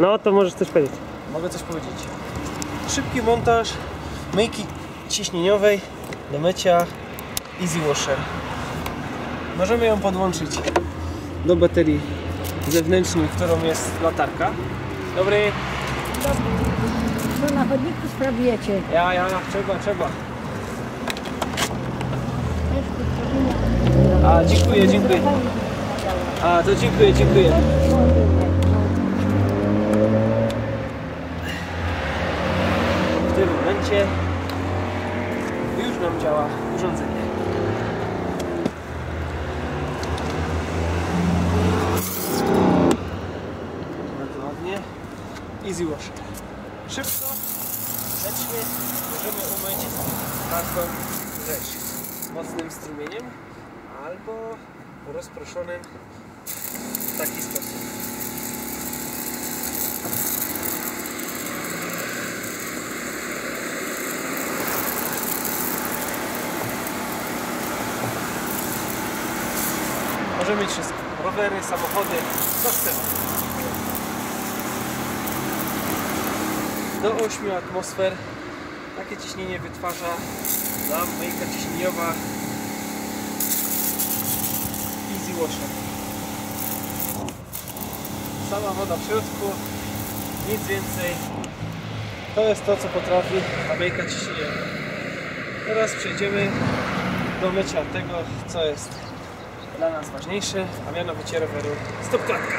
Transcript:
No to możesz coś powiedzieć. Mogę coś powiedzieć. Szybki montaż myjki ciśnieniowej do mycia Easy Washer. Możemy ją podłączyć do baterii zewnętrznej, którą jest latarka. Dobry. Co na chodniku sprawujecie? Ja, ja, trzeba, trzeba. A, dziękuję, dziękuję. A, to dziękuję, dziękuję. W tym momencie już nam działa urządzenie. Bardzo ładnie. Easy wash. Szybko, grzecznie możemy umyć każdą rzecz mocnym strumieniem albo rozproszonym w taki sposób. Możemy mieć wszystko. Rowery, samochody, co chcemy. Do 8 atmosfer takie ciśnienie wytwarza nam myjka ciśnieniowa Easy Washer. Sama woda w środku, nic więcej. To jest to, co potrafi ta myjka ciśnieniowa. Teraz przejdziemy do mycia tego, co jest dla nas ważniejsze, a mianowicie roweru stopklatka.